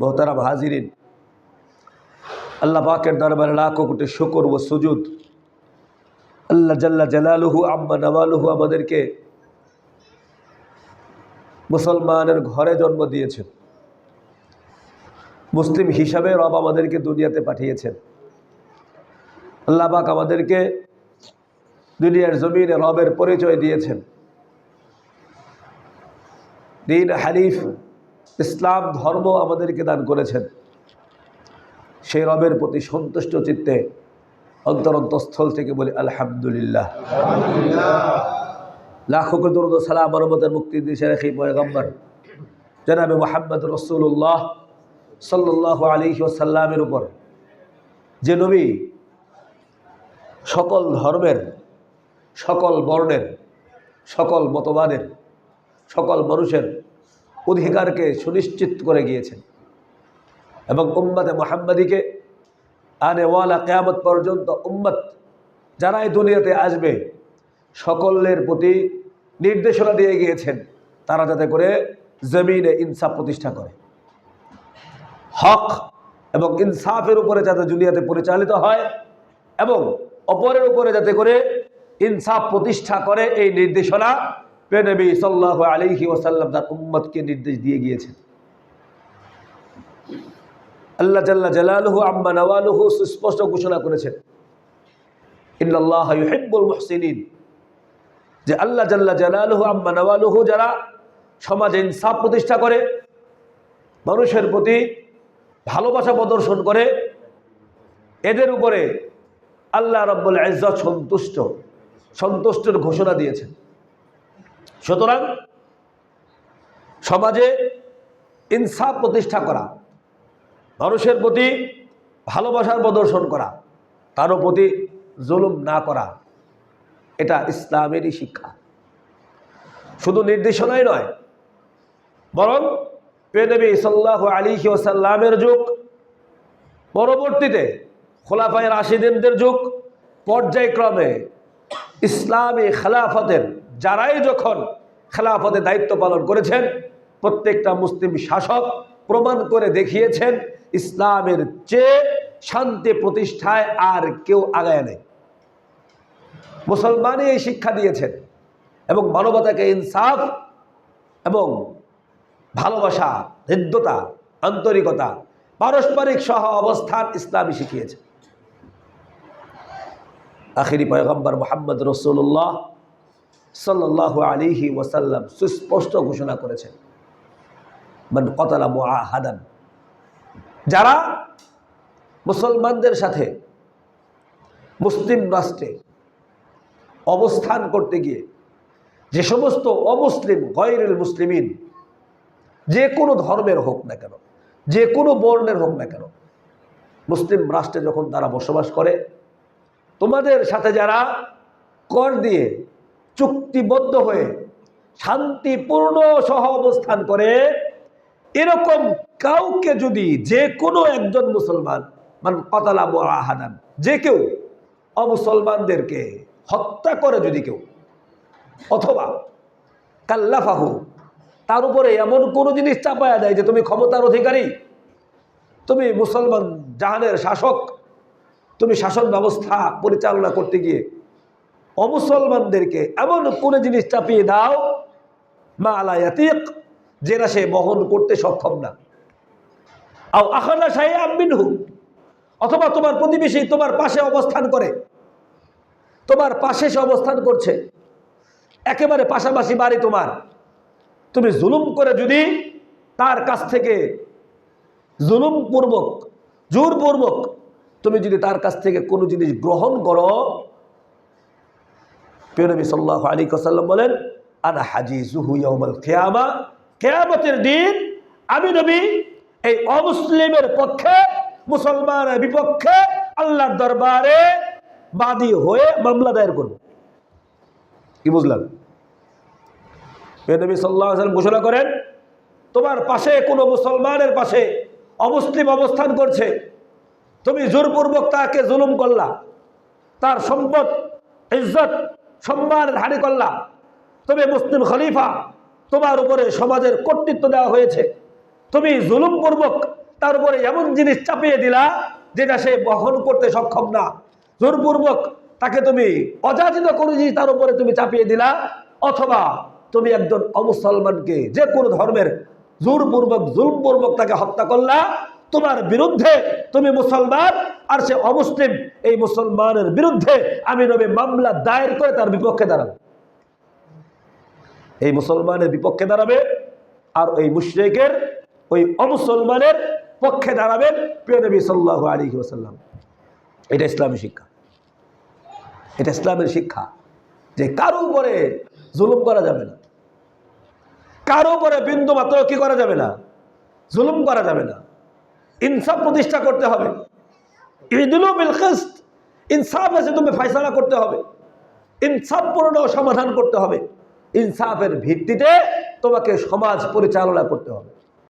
মোহতারাম হাজিরিন। আল্লাহ পাকের দরবারে লাখো কোটি শুকর ও সুজুদ। আল্লাহ জাল্লা জালালুহু আম্মা নওয়ালুহু আমাদেরকে মুসলমানের ঘরে জন্ম দিয়েছেন। মুসলিম হিসাবে রব আমাদেরকে দুনিয়াতে পাঠিয়েছেন। আল্লাহ পাক আমাদেরকে দুনিয়ার জমিনে রবের পরিচয় দিয়েছেন। দিন হানিফ ইসলাম ধর্ম আমাদেরকে দান করেছেন। সেই রবের প্রতি সন্তুষ্ট চিত্তে অন্তরন্তস্থল থেকে বলি আলহামদুলিল্লাহ। লাখো দরুদ সালাম রহমতের মুক্তি দিয়েছে রেখে পয়গম্বর। জনাবে মোহাম্মদ রসুল্লাহ সাল্লাহ আলী ওসাল্লামের উপর। যে নবী সকল ধর্মের সকল বর্ণের সকল মতবাদের সকল মানুষের অধিকারকে সুনিশ্চিত করে গিয়েছেন। এবং উম্মতে মোহাম্মদীকে আনেওয়ালা কেয়ামত পর্যন্ত উম্মত যারা এই দুনিয়াতে আসবে, সকলের প্রতি নির্দেশনা দিয়ে গিয়েছেন, তারা যাতে করে জমিনে ইনসাফ প্রতিষ্ঠা করে। হক এবং ইনসাফের উপরে যাতে দুনিয়াতে পরিচালিত হয় এবং অপরের উপরে যাতে করে ইনসাফ প্রতিষ্ঠা করে এই নির্দেশনা পেনবী সাল্লাহ আলিহি ওসাল্লাম তার উম্মতকে নির্দেশ দিয়ে গিয়েছেন। আল্লাহ জাল্লা জালালুহু আম্মা নওয়ালুহু সুস্পষ্ট ঘোষণা করেছেন। ইন্নাল্লাহ ইউহিব্বুল মুহসিনিন। যে আল্লাহ জাল্লা জালালুহু আম্মা নওয়ালুহু যারা সমাজে ইনসাফ প্রতিষ্ঠা করে, মানুষের প্রতি ভালোবাসা প্রদর্শন করে, এদের উপরে আল্লাহ রব্বুল ইজ্জত সন্তুষ্ট, সন্তুষ্টের ঘোষণা দিয়েছেন। সুতরাং সমাজে ইনসাফ প্রতিষ্ঠা করা, মানুষের প্রতি ভালোবাসার প্রদর্শন করা, কারও প্রতি জুলুম না করা, এটা ইসলামেরই শিক্ষা। শুধু নির্দেশনাই নয় বরং পেনবী সাল্লাহ আলী ওসাল্লামের যুগ, পরবর্তীতে খোলাফায় রাশিদিনদের যুগ, পর্যায়ক্রমে ইসলামী খেলাফতের যারাই যখন খেলাফতে দায়িত্ব পালন করেছেন, প্রত্যেকটা মুসলিম শাসক প্রমাণ করে দেখিয়েছেন, ইসলামের চেয়ে শান্তি প্রতিষ্ঠায় আর কেউ আগায় নেই। মুসলমানই এই শিক্ষা দিয়েছেন এবং মানবতাকে ইনসাফ এবং ভালোবাসা হৃদ্যতা আন্তরিকতা, পারস্পরিক সহ অবস্থান ইসলামী শিখিয়েছে আখিরি পয়গম্বর মোহাম্মদ রসুল্লাহ সাল্লাহ আলিহি ওসাল্লাম সুস্পষ্ট ঘোষণা করেছেন। মান কতলা মুআহাদান। যারা মুসলমানদের সাথে মুসলিম রাষ্ট্রে অবস্থান করতে গিয়ে যে সমস্ত অমুসলিম, গয়রুল মুসলিমিন, যে কোনো ধর্মের হোক না কেন, যে কোনো বর্ণের হোক না কেন, মুসলিম রাষ্ট্রে যখন তারা বসবাস করে, তোমাদের সাথে যারা কর দিয়ে চুক্তিবদ্ধ হয়ে শান্তিপূর্ণ সহ অবস্থান করে, এরকম কাউকে যদি যে কোনো একজন মুসলমান, মান কতলা আহাদান যে কেউ অমুসলমানদেরকে হত্যা করে যদি কেউ, অথবা কাল্লাফাহু, তার উপরে এমন কোনো জিনিস চাপায়া দেয় যে তুমি ক্ষমতার অধিকারী, তুমি মুসলমান জাহানের শাসক, তুমি শাসন ব্যবস্থা পরিচালনা করতে গিয়ে অমুসলমানদেরকে এমন কোনো জিনিস চাপিয়ে দাও, মা আলায়াতিক যেটা সে বহন করতে সক্ষম না। আও আখানা সাহে আমিনহু অথবা তোমার প্রতিবেশী তোমার পাশে অবস্থান করে। তোমার পাশে সে অবস্থান করছে। একেবারে পাশাপাশি বাড়ি তোমার। তুমি জুলুম করে যদি তার কাছ থেকে জুলুম পূর্বক জোরপূর্বক তুমি যদি তার কাছ থেকে কোনো জিনিস গ্রহণ করো পেনবী সাল্লাহ আলী কাসাল্লাম বলেন, আনা হাজি জুহু ইয়ামাল খেয়ামা কেয়ামতের দিন আমি নবী, এই অমুসলিমের পক্ষে, মুসলমানের বিপক্ষে আল্লাহর দরবারে বাদী হয়ে মামলা দায়ের করব। কি বুঝলাম নবী সাল্লাহ সাল্লাম ঘোষণা করেন, তোমার পাশে কোনো মুসলমানের পাশে অমুসলিম অবস্থান করছে, তুমি জোরপূর্বক তাকে জুলুম করলা। তার সম্পদ, ইজ্জত সম্মানের হানি করলা তবে মুসলিম খলিফা, তোমার উপরে সমাজের কর্তৃত্ব দেওয়া হয়েছে। তুমি জুলুমপূর্বক তার উপরে এমন জিনিস চাপিয়ে দিলা, যেটা সে বহন করতে সক্ষম না। জোরপূর্বক তাকে তুমি অযাচিত কোনো জিনিস তার উপরে তুমি চাপিয়ে দিলা, অথবা তুমি একজন অমুসলমানকে যে কোনো ধর্মের জোরপূর্বক জুলপূর্বক তাকে হত্যা করলা। তোমার বিরুদ্ধে তুমি মুসলমান আর সে অমুসলিম এই মুসলমানের বিরুদ্ধে আমি নবী মামলা দায়ের করে তার বিপক্ষে দাঁড়াবো। এই মুসলমানের বিপক্ষে দাঁড়াবে আর ওই মুশরিকের, ওই অমুসলমানের পক্ষে দাঁড়াবেন প্রিয় নবী সাল্লাহ আলী ওসাল্লাম এটা ইসলামী শিক্ষা। এটা ইসলামের শিক্ষা যে কারও উপরে জুলুম করা যাবে না। কারও উপরে বিন্দু মাত্র কি করা যাবে না? জুলুম করা যাবে না। ইনসাফ প্রতিষ্ঠা করতে হবে। ইদিলু বিল কিসত। ইনসাফ আছে, তুমি ফাইসলা করতে হবে। ইনসাফপূর্ণ সমাধান করতে হবে। ইনসাফের ভিত্তিতে তোমাকে সমাজ পরিচালনা করতে হবে।